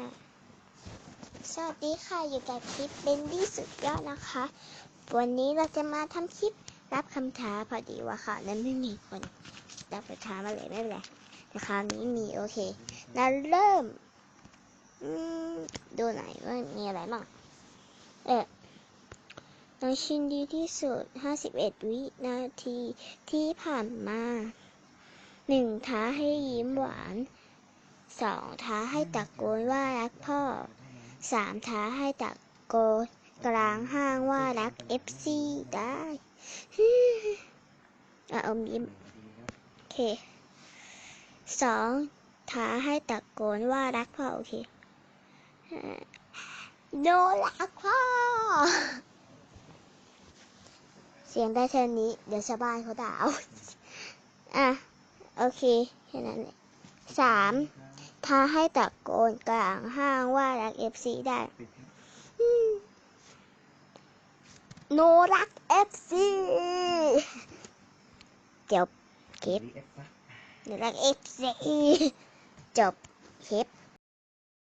อะ สวัสดีค่ะอยู่กับคลิปเบนดี้สุดยอดนะคะ วันนี้เราจะมาทำคลิปรับคำท้าพอดีว่าค่ะ นั้นไม่มีคนรับคำท้ามาเลยไม่เป็นไรแต่คราวนี้มีโอเคเราเริ่มอืมดูหนว่ามีอะไรบ้างเออน้องชินดีที่สุด 51 วินาทีที่ผ่านมาหนึ่งท้าให้ยิ้มหวาน สองท้าให้ตะโกนว่ารักพ่อสามท้าให้ตะโกนกลางห้างว่ารักเอฟซีได้อะอมยิมโอเคสองท้าให้ตะโกนว่ารักพ่อโอเคโดรักพ่อ เสียงได้เท่านี้ เดี๋ยวชาวบ้านเขาด่าเอาอะ โอเค แค่นั้นแหละ ส 3. ท้าให้ตะโกนกลางห้างว่ารักเอฟซีได้โนรักเอฟซีจบคลิปหนรักเอฟซีจบคลิป